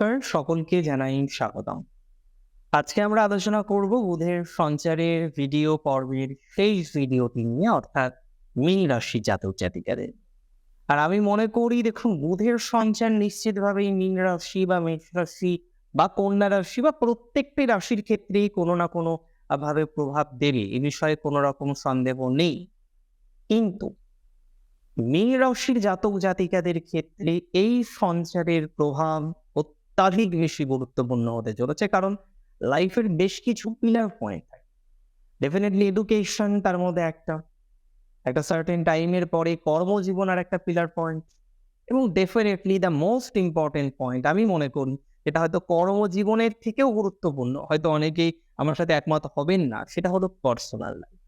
নমস্কার সকলকে জানাই স্বাগতম। আজকে আমরা আলোচনা করব বুধের সঞ্চারের ভিডিও পর্বের শেষ ভিডিওটি নিয়ে, অর্থাৎ মীন রাশি জাতক জাতিকাদের। আর আমি মনে করি, দেখুন, বুধের সঞ্চার নিশ্চিতভাবেই মীন রাশি বা মেষ রাশি বা কন্যা রাশি বা প্রত্যেকটি রাশির ক্ষেত্রেই কোনো না কোনো ভাবে প্রভাব দেবে। এ বিষয়ে কোনো রকম সন্দেহ নেই। কিন্তু মীন রাশির জাতক জাতিকাদের ক্ষেত্রে এই সঞ্চারের প্রভাব অত্যাধিক বেশি গুরুত্বপূর্ণ হতে চলেছে। কারণ লাইফের বেশ কিছু পিলার পয়েন্ট ডেফিনেটলি এডুকেশন তার মধ্যে একটা। একটা সার্টেন টাইমের পরে কর্মজীবন আর একটা পিলার পয়েন্ট এবং definitely the most important point আমি মনে করি এটা হয়তো কর্মজীবনের থেকেও গুরুত্বপূর্ণ। হয়তো অনেকেই আমার সাথে একমত হবেন না, সেটা হলো পার্সোনাল লাইফ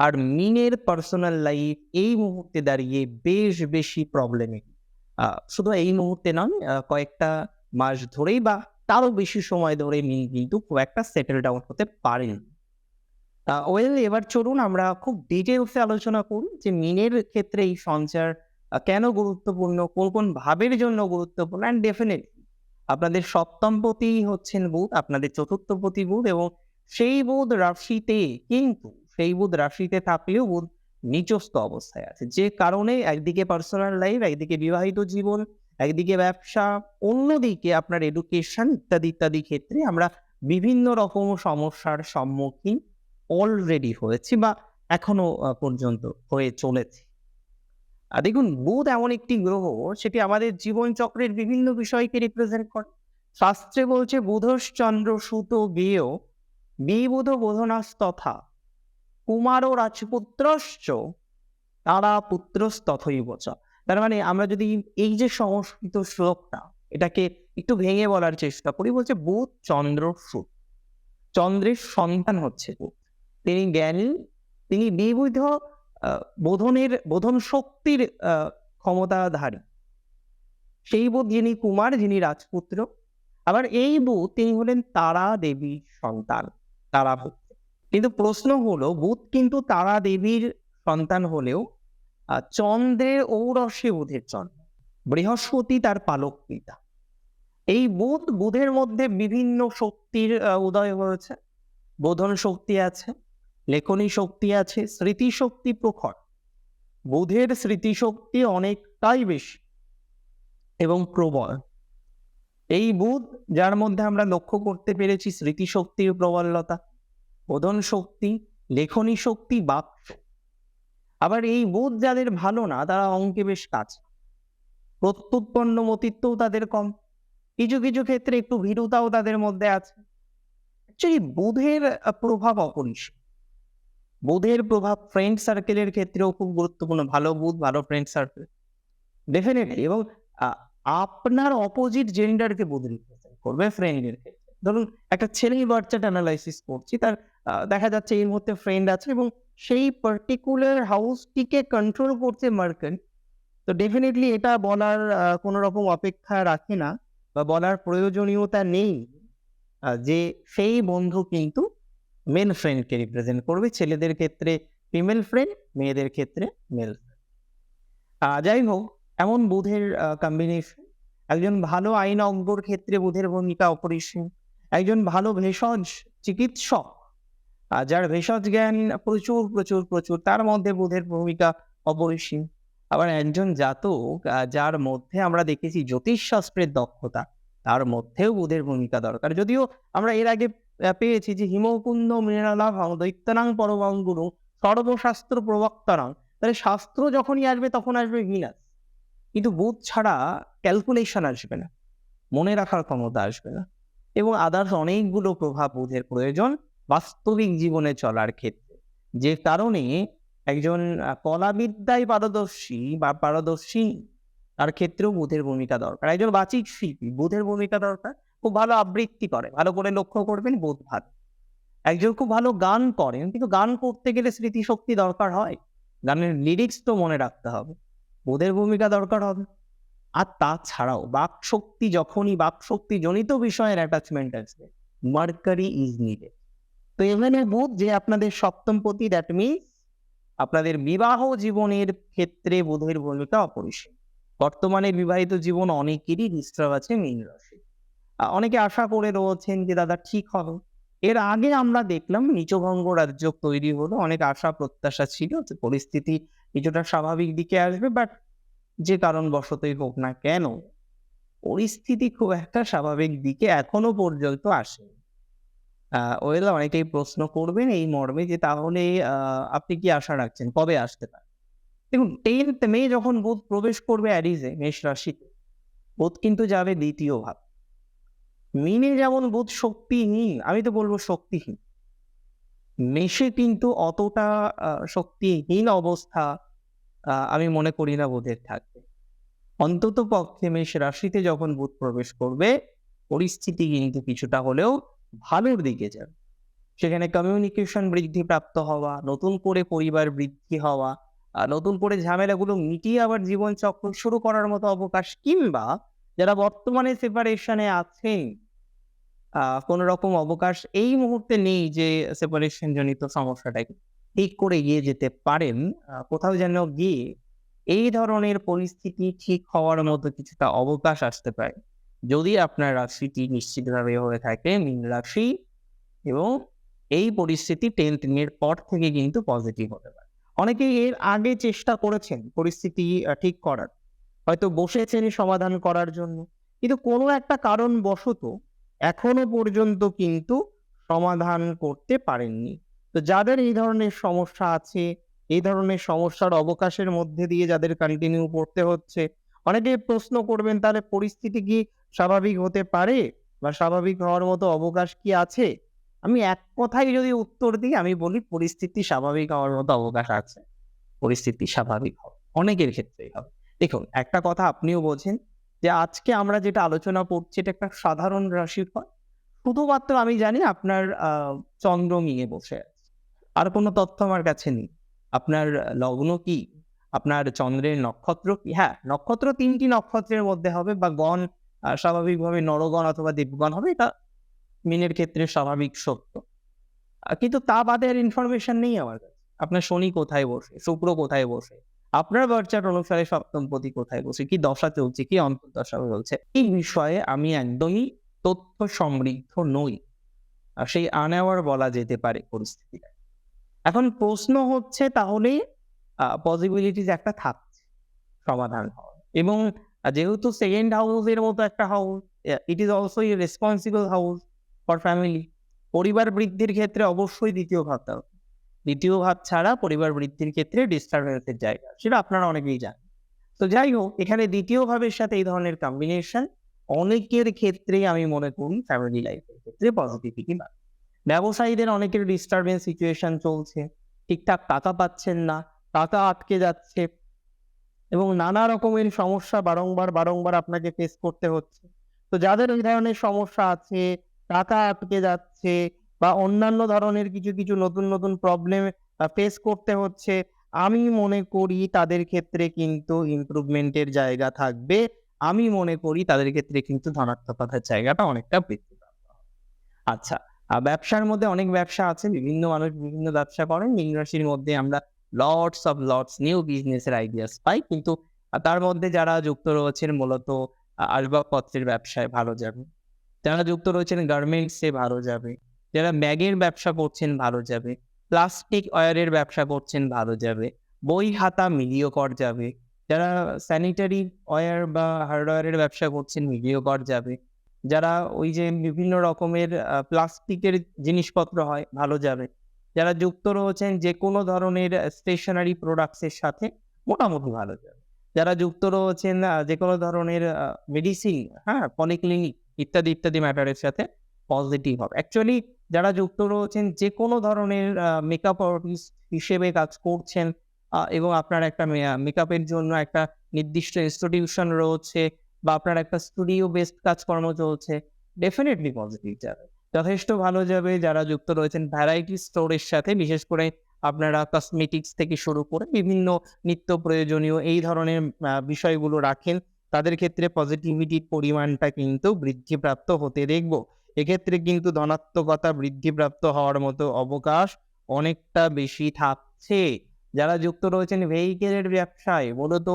আর মিনের পার্সোনাল লাইফ এই মুহূর্তে দাঁড়িয়ে বেশ বেশি প্রবলেমিক শুধু এই মুহূর্তে নয় কয়েকটা মাস ধরেই বা তারও বেশি সময় ধরে মিন কিন্তু খুব একটা সেটেল ডাউন হতে পারেন। ওয়েল এবার চলুন আমরা খুব ডিটেলসে আলোচনা করি যে মিনের ক্ষেত্রে এই সঞ্চার কেন গুরুত্বপূর্ণ, কোন কোন ভাবের জন্য গুরুত্বপূর্ণ অ্যান্ড ডেফিনেটলি আপনাদের সপ্তম সপ্তমপতি হচ্ছেন বুধ, আপনাদের চতুর্থপতি বুধ এবং সেই বুধ রাশিতে কিন্তু, সেই বুধ রাশিতে থাকলেও বুধ নিচস্থ অবস্থায় আছে। যে কারণে একদিকে পার্সোনাল লাইফ একদিকে বিবাহিত জীবন একদিকে ব্যবসা, অন্যদিকে আপনার এডুকেশন ইত্যাদি ইত্যাদি ক্ষেত্রে আমরা বিভিন্ন রকম সমস্যার সম্মুখীন অলরেডি হয়েছি বা এখনও পর্যন্ত হয়ে চলেছে। দেখুন, বুধ এমন একটি গ্রহ, সেটি আমাদের জীবন চক্রের বিভিন্ন বিষয়কে রিপ্রেজেন্ট করে। শাস্ত্রে বলছে, বুধস চন্দ্র সুত বিয় বিবুধ বোধনাস তথা কুমার ও রাজপুত্রশ্চ, তারা পুত্রস্তথৈব চ। তার মানে আমরা যদি এই যে সংস্কৃত শ্লোকটা, এটাকে একটু ভেঙে বলার চেষ্টা করি, বলছে বুধ চন্দ্র সুত চন্দ্রের সন্তান হচ্ছে তিনি জ্ঞানী, তিনি বিবিধ বোধনের, বোধন শক্তির ক্ষমতাধারী। সেই বুধ যিনি কুমার, যিনি রাজপুত্র, আবার এই বুধ তিনি হলেন তারা দেবীর সন্তান, তারা কিন্তু প্রশ্ন হলো, বুধ কিন্তু তারা দেবীর সন্তান হলেও চন্দ্রের ঔরসে বুধের জন্ম, বৃহস্পতি তার পালক পিতা। এই বুধ, বুধের মধ্যে বিভিন্ন শক্তির উদয় হয়েছে। বোধন শক্তি আছে, লেখনী শক্তি আছে, স্মৃতিশক্তি প্রখর। বুধের স্মৃতিশক্তি অনেকটাই বেশি এবং প্রবল। এই বুধ, যার মধ্যে আমরা লক্ষ্য করতে পেরেছি স্মৃতিশক্তির প্রবলতা, বোধন শক্তি, লেখনী শক্তি বাক শক্তি। আবার এই বোধ যাদের ভালো না, তারা অঙ্কে বেশ কাজ প্রত্যুৎপন্ন মতিত্বও তাদের কম। কিছু কিছু ক্ষেত্রে একটু ভীরুতাও তাদের মধ্যে আছে। অ্যাকচুয়ালি বুধের প্রভাব অপরিসীম। বুধের প্রভাব ফ্রেন্ড সার্কেলের ক্ষেত্রেও খুব গুরুত্বপূর্ণ। ভালো বুধ, ভালো ফ্রেন্ড সার্কেল ডেফিনেটলি এবং আপনার অপোজিট জেন্ডারকে বুধ রিপ্রেজেন্ট করবে ফ্রেন্ডের ক্ষেত্রে। ধরুন, একটা ছেলেই বাচ্চাটা অ্যানালাইসিস করছি, তার দেখা যাচ্ছে এই মুহূর্তে ফ্রেন্ড আছে এবং সেই পার্টিকুলার হাউসটিকে কন্ট্রোল করছে মার্কেট তো ডেফিনেটলি এটা বলার কোনো রকম অপেক্ষা রাখে না বা বলার প্রয়োজনীয়তা নেই। যে সেই বন্ধু কিন্তু মেল ফ্রেন্ডকে রিপ্রেজেন্ট করবে। ছেলেদের ক্ষেত্রে ফিমেল ফ্রেন্ড মেয়েদের ক্ষেত্রে মেল যাই হোক, এমন বুধের কম্বিনেশন একজন ভালো আইন অজ্ঞর ক্ষেত্রে বুধের ভূমিকা অপরিসীম। একজন ভালো ভেষজ চিকিৎসক যার ভেষজ জ্ঞান প্রচুর প্রচুর প্রচুর, তার মধ্যে বোধের ভূমিকা অপরিসীম আবার একজন জাতক যার মধ্যে আমরা দেখেছি জ্যোতিষশাস্ত্রের দক্ষতা, তার মধ্যেও বোধের ভূমিকা দরকার। যদিও আমরা এর আগে পেয়েছি যে হিমকুন্দ মৃণালাভং দৈত্যানাং পরমাং গুরু সর্বশাস্ত্র প্রবক্তারাং তাহলে শাস্ত্র যখনই আসবে, তখন আসবে ভিনাস কিন্তু বোধ ছাড়া ক্যালকুলেশন আসবে না, মনে রাখার ক্ষমতা আসবে না। এবং আদার্স অনেকগুলো প্রভাব বোধের প্রয়োজন। বাস্তবিক জীবনে চলার ক্ষেত্রে। যে কারণে একজন কলাবিদ্যায় পারদর্শী বা পারদর্শী, তার ক্ষেত্রেও বুধের ভূমিকা দরকার। একজন বাচিক শিল্পী বুধের ভূমিকা দরকার, খুব ভালো আবৃত্তি করে, ভালো করে লক্ষ্য করবেন বোধ ভালো একজন খুব ভালো গান করেন, কিন্তু গান করতে গেলে স্মৃতিশক্তি দরকার হয়। গানের লিরিক্স তো মনে রাখতে হবে। বোধের ভূমিকা দরকার হবে। আর তাছাড়াও বাক শক্তি যখনই বাক শক্তি জনিত বিষয়ের অ্যাটাচমেন্ট আসবে মার্কারি ইজ নিডেড তো এখানে বুধ যে আপনাদের সপ্তম পতি দ্যাট আপনাদের বিবাহ জীবনের ক্ষেত্রে বুধের ভূমিকা অপরিসীম বর্তমানে বিবাহিত জীবন অনেকেরই ডিস্টার্ব আছে মীন রাশি অনেকে আশা করে রয়েছেন যে দাদা ঠিক হবে। এর আগে আমরা দেখলাম নিচভঙ্গ রাজ্য তৈরি হলো। অনেক আশা প্রত্যাশা ছিল যে পরিস্থিতি কিছুটা স্বাভাবিক দিকে আসবে। বাট যে কারণবশতই হোক না কেন, পরিস্থিতি খুব একটা স্বাভাবিক দিকে এখনও পর্যন্ত আসেনি। ওয়েল অনেকেই প্রশ্ন করবেন এই মর্মে যে তাহলে আপনি কি আশা রাখছেন? কবে আসতে পারে? দেখুন 10th মে যখন বুধ প্রবেশ করবে অ্যারিজে মেষ রাশিতে, বুধ কিন্তু যাবে দ্বিতীয় ভাব। মিনে যেমন বুধ শক্তিহীন, আমি তো বলব শক্তিহীন। মেষে কিন্তু অতটা শক্তিহীন অবস্থা আমি মনে করি না বোধের থাকবে। অন্ততপক্ষে মেষ রাশিতে যখন বুধ প্রবেশ করবে, পরিস্থিতি কিন্তু কিছুটা হলেও ভালোর দিকে যাবে। সেখানে কমিউনিকেশন বৃদ্ধিপ্রাপ্ত হওয়া, নতুন করে পরিবার বৃদ্ধি হওয়া, নতুন করে ঝামেলাগুলো মিটিয়ে আবার জীবন চক্র শুরু করার মতো অবকাশ কিংবা যারা বর্তমানে সেপারেশনে আছেন, কোনো রকম অবকাশ এই মুহূর্তে নেই যে সেপারেশন জনিত সমস্যাটাকে ঠিক করে এগিয়ে যেতে পারেন। কোথাও যেন গিয়ে এই ধরনের পরিস্থিতি ঠিক হওয়ার মতো কিছুটা অবকাশ আসতে পারে। যদি আপনার রাশিটি নিশ্চিতভাবে হয়ে থাকে মীন রাশি এবং এই পরিস্থিতি 10th মের পর থেকে কিন্তু পজিটিভ হতে পারে। অনেকেই এর আগে চেষ্টা করেছেন পরিস্থিতি ঠিক করার। হয়তো বসেছেন সমাধান করার জন্য। কিন্তু কোনো একটা কারণ কারণবশত এখনও পর্যন্ত কিন্তু সমাধান করতে পারেননি। তো যাদের এই ধরনের সমস্যা আছে, এই ধরনের সমস্যার অবকাশের মধ্যে দিয়ে যাদের কন্টিনিউ করতে হচ্ছে, অনেকে প্রশ্ন করবেন, তাহলে পরিস্থিতি কি স্বাভাবিক হতে পারে? বা স্বাভাবিক হওয়ার মতো অবকাশ কি আছে? আমি এক কথায় যদি উত্তর দিই, আমি বলি পরিস্থিতি স্বাভাবিক হওয়ার মতো অবকাশ আছে। পরিস্থিতি স্বাভাবিক। অনেকের ক্ষেত্রেই হবে। দেখুন, একটা কথা আপনিও বলছেন যে আজকে আমরা যেটা আলোচনা করছি, এটা একটা সাধারণ রাশিফল। শুধুমাত্র আমি জানি আপনার চন্দ্র নিয়ে বসে আছে। আর কোনো তথ্য আমার কাছে নেই। আপনার লগ্ন কি? আপনার চন্দ্রের নক্ষত্র কি? হ্যাঁ, নক্ষত্র তিনটি নক্ষত্রের মধ্যে হবে বা গণ স্বাভাবিকভাবে নরগণ অথবা দেবগণ হবে এটা মিনের ক্ষেত্রে স্বাভাবিক সত্য। কিন্তু তা বাদে আর ইনফরমেশন নেই আমার কাছে। আপনার শনি কোথায় বসে, শুক্র কোথায় বসে, আপনার বার্থ চার্ট অনুসারে সপ্তমপতি কোথায় বসে, কি দশা চলছে, কি অন্তর্দশা চলছে। এই বিষয়ে আমি একদমই তথ্য সমৃদ্ধ নই। সেই আনএওয়ার বলা যেতে পারে পরিস্থিতিটা। এখন প্রশ্ন হচ্ছে তাহলে পসিবিলিটিস একটা থাকছে সমাধান এবং যেহেতু সেকেন্ড হাউস এর মতো একটা house, it is also a responsible house for family. পরিবার বৃদ্ধির ক্ষেত্রে অবশ্যই দ্বিতীয় ভাবটা হবে। ২য় ভাব ছাড়া পরিবার বৃদ্ধির ক্ষেত্রে ডিস্টার্বেন্স এর জায়গা। সেটা আপনারা অনেকেই জানেন। তো যাই হোক এখানে দ্বিতীয় ভাবের সাথে এই ধরনের কম্বিনেশন অনেকের ক্ষেত্রেই আমি মনে করি ফ্যামিলি লাইফ এর ক্ষেত্রে পজিটিভিটি বাড়ে। ব্যবসায়ীদের অনেকের ডিস্টার্বেন্স সিচুয়েশন চলছে। ঠিকঠাক টাকা পাচ্ছেন না, টাকা আটকে যাচ্ছে এবং নানা রকমের সমস্যা বারংবার, বারংবার আপনাকে ফেস করতে হচ্ছে। তো যাদের এই ধরনের সমস্যা আছে, টাকা আটকে যাচ্ছে বা অন্যান্য ধরনের কিছু, কিছু নতুন, নতুন প্রবলেম ফেস করতে হচ্ছে, আমি মনে করি তাদের ক্ষেত্রে কিন্তু ইমপ্রুভমেন্ট এর জায়গা থাকবে। আমি মনে করি তাদের ক্ষেত্রে কিন্তু ধনাত্মকতার জায়গাটা অনেকটা বৃদ্ধি। আচ্ছা, ব্যবসার মধ্যে অনেক ব্যবসা আছে। বিভিন্ন মানুষ বিভিন্ন ব্যবসা করেন। মীন রাশির মধ্যে আমরা lots of lots new business এর আইডিয়াস পাই। কিন্তু তার মধ্যে যারা যুক্ত রয়েছেন, মূলত আসবাবপত্রের ব্যবসায় ভালো যাবে। যারা যুক্ত রয়েছেন গার্মেন্টসে ভালো যাবে। যারা ব্যাগের ব্যবসা করছেন, ভালো যাবে। প্লাস্টিক ওয়্যারের ব্যবসা করছেন, ভালো যাবে। বই খাতা মিলিয়কর যাবে। যারা স্যানিটারি ওয়্যার বা হার্ডওয়্যারের ব্যবসা করছেন মিলিয়কর যাবে। যারা ওই যে বিভিন্ন রকমের প্লাস্টিকের জিনিসপত্র হয়, ভালো যাবে। যারা যুক্ত রয়েছেন যেকোনো ধরনের স্টেশনারি প্রোডাক্টস এর সাথে মোটামুটি ভালো যাবে। যারা যুক্ত রয়েছেন আ যেকোনো ধরনের মেডিসিন, হ্যাঁ? পলিক্লিনিক ইত্যাদি, ইত্যাদি ম্যাটারের সাথে পজিটিভ হবে। অ্যাকচুয়ালি যারা যুক্ত রয়েছেন যেকোনো ধরনের মেকআপ আর্টিস্ট হিসেবে কাজ করছেন এবং আপনার একটা মেকআপের জন্য একটা নির্দিষ্ট ইনস্টিটিউশন রয়েছে বা আপনার একটা স্টুডিও বেসড কাজকর্ম চলছে, ডেফিনেটলি পজিটিভ যাবে। যথেষ্ট ভালো যাবে যারা যুক্ত রয়েছেন ভ্যারাইটি স্টোরের সাথে বিশেষ করে আপনারা কসমেটিক্স থেকে শুরু করে বিভিন্ন নিত্য প্রয়োজনীয় এই ধরনের বিষয়গুলো রাখেন। তাদের ক্ষেত্রে পজিটিভিটির পরিমাণটা কিন্তু বৃদ্ধিপ্রাপ্ত হতে দেখব। এক্ষেত্রে কিন্তু ধনাত্মকতা বৃদ্ধিপ্রাপ্ত হওয়ার মতো অবকাশ অনেকটা বেশি থাকছে। যারা যুক্ত রয়েছেন ভেহিকেলের ব্যবসায়, মূলত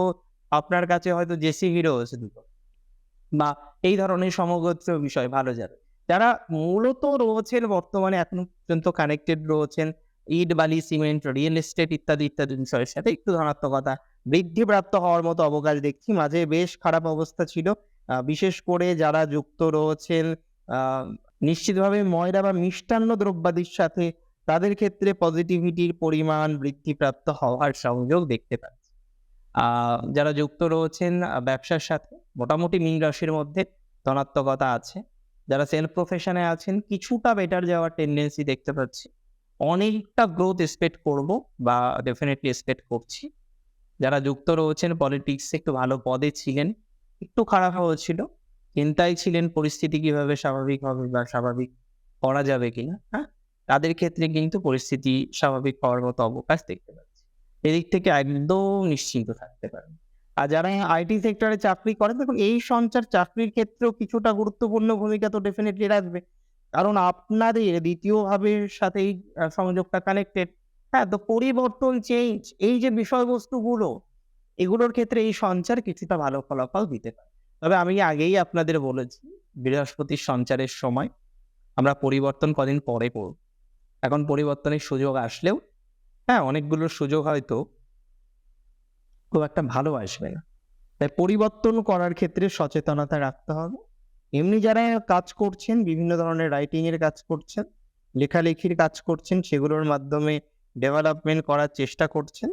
আপনার কাছে হয়তো জেসিবি রয়েছে দুটো। বা এই ধরনের সমগোত্র বিষয় ভালো যাবে যারা মূলত রয়েছেন বর্তমানে এখনও পর্যন্ত কানেক্টেড রয়েছেন, ইট বালি, সিমেন্ট রিয়েল এস্টেট ইত্যাদি ইত্যাদি বিষয়ের সাথে একটু ধনাত্মকতা বৃদ্ধিপ্রাপ্ত হওয়ার মতো অবকাশ দেখছি। মাঝে বেশ খারাপ অবস্থা ছিল। বিশেষ করে যারা যুক্ত রয়েছেন নিশ্চিতভাবে ময়দা বা মিষ্টান্ন দ্রব্যাদির সাথে তাদের ক্ষেত্রে পজিটিভিটির পরিমাণ বৃদ্ধিপ্রাপ্ত হওয়ার সংযোগ দেখতে পাচ্ছি। যারা যুক্ত রয়েছেন ব্যবসার সাথে মোটামুটি মিন রাশির মধ্যে ধনাত্মকতা আছে। যারা সেলফ প্রফেশনে আছেন, কিছুটা বেটার যাওয়ার টেন্ডেন্সি দেখতে পাচ্ছি। অনেকটা গ্রোথ এক্সপেক্ট করব বা ডেফিনেটলি এক্সপেক্ট করছি। যারা যুক্ত রয়েছেন পলিটিক্সে একটু ভালো পদে ছিলেন, একটু খারাপ হয়েছিল, চিন্তায় ছিলেন পরিস্থিতি কীভাবে স্বাভাবিক হবে বা স্বাভাবিক করা যাবে কিনা হ্যাঁ? তাদের ক্ষেত্রে কিন্তু পরিস্থিতি স্বাভাবিক হওয়ার মতো অবকাশ দেখতে পাচ্ছি। এদিক থেকে একদম নিশ্চিন্ত থাকতে পারেন আর যারা আইটি সেক্টরে চাকরি করেন দেখুন, এই সঞ্চার চাকরির ক্ষেত্রেও কিছুটা গুরুত্বপূর্ণ ভূমিকা তো ডেফিনেটলি রাখবে। কারণ আপনাদের দ্বিতীয় ভাবের সাথে এই সংযোগটা কানেক্টেড হ্যাঁ তো পরিবর্তন চেঞ্জ এই যে বিষয়বস্তুগুলো, এগুলোর ক্ষেত্রে এই সঞ্চার কিছুটা ভালো ফলাফল দিতে পারে। তবে আমি আগেই আপনাদের বলেছি, বৃহস্পতির সঞ্চারের সময় আমরা পরিবর্তন কদিন পরে করব। এখন পরিবর্তনের সুযোগ আসলেও হ্যাঁ অনেকগুলো সুযোগ হয়তো খুব একটা ভালো আসবে না। তাই পরিবর্তন করার ক্ষেত্রে সচেতনতা রাখতে হবে। এমনি যারা কাজ করছেন, বিভিন্ন ধরনের রাইটিং এর কাজ করছেন, লেখালেখির কাজ করছেন, সেগুলোর মাধ্যমে ডেভেলপমেন্ট করার চেষ্টা করছেন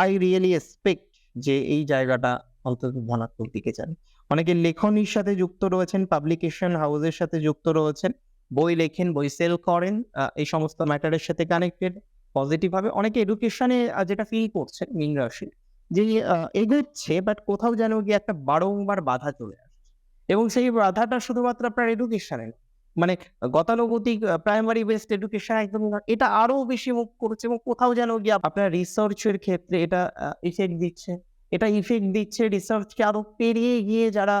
আই রিয়েলি এক্সপেক্ট যে এই জায়গাটা অন্তত ধনাত্মক দিকে যাবে। অনেকে লেখনির সাথে যুক্ত রয়েছেন পাবলিকেশন হাউসের সাথে যুক্ত রয়েছেন, বই লেখেন, বই সেল করেন এই সমস্ত ম্যাটারের সাথে কানেক্টেড পজিটিভ ভাবে। অনেকে এডুকেশনে যেটা ফিল করছেন, মীন রাশি যে এগোচ্ছে বাট কোথাও যেন গিয়ে একটা বারংবার বাধা চলে আসছে। এবং সেই বাধাটা শুধুমাত্র আপনার এডুকেশনে মানে গতানুগতিক প্রাইমারি বেসড এডুকেশন একদম এটা আরও বেশি মুখ করছে এবং কোথাও যেন গিয়ে আপনার রিসার্চের ক্ষেত্রে এটা ইফেক্ট দিচ্ছে। এটা ইফেক্ট দিচ্ছে রিসার্চকে আরও পেরিয়ে গিয়ে যারা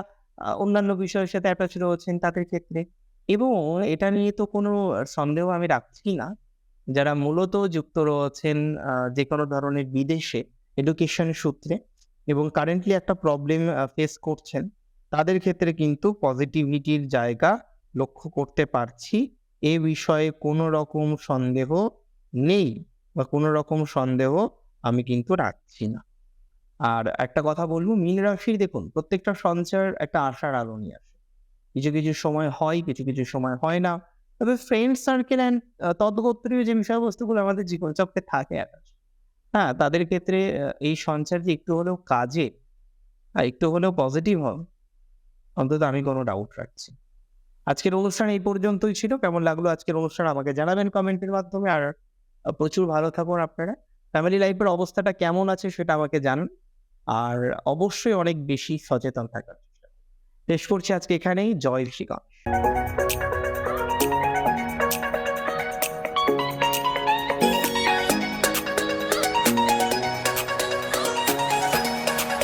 অন্যান্য বিষয়ের সাথে অ্যাটাচ রয়েছেন তাদের ক্ষেত্রে। এবং এটা নিয়ে তো কোনো সন্দেহ আমি রাখছি না। যারা মূলত যুক্ত রয়েছেন যে কোনো ধরনের বিদেশে এডুকেশন সূত্রে এবং কারেন্টলি একটা প্রবলেম ফেস করছেন তাদের ক্ষেত্রে কিন্তু পজিটিভিটির জায়গা লক্ষ্য করতে পারছি। এ বিষয়ে কোনো রকম সন্দেহ নেই বা কোনো রকম সন্দেহ আমি কিন্তু রাখছি না। আর একটা কথা বলব মীন রাশির দেখুন প্রত্যেকটা সঞ্চার একটা আশার আলো নিয়ে আসে কিছু কিছু সময় হয় কিছু কিছু সময় হয় না। তবে ফ্রেন্ড সার্কেল অ্যান্ড তদ্গোত্রীয় যে বিষয়বস্তুগুলো আমাদের জীবন চক্রে থাকে attached, হ্যাঁ তাদের ক্ষেত্রে এই সঞ্চার যে একটু হলেও কাজে একটু হলেও পজিটিভ হবে, অন্তত আমি কোনো ডাউট রাখছি। আজকের অনুষ্ঠান এই পর্যন্তই ছিল। কেমন লাগল আজকের অনুষ্ঠান আমাকে জানাবেন কমেন্টের মাধ্যমে। আর প্রচুর ভালো থাকুন আপনারা। ফ্যামিলি লাইফের অবস্থাটা কেমন আছে সেটা আমাকে জানান। আর, অবশ্যই অনেক বেশি সচেতন থাকার শেষ করছি আজকে এখানেই। জয় শ্রীকান্ত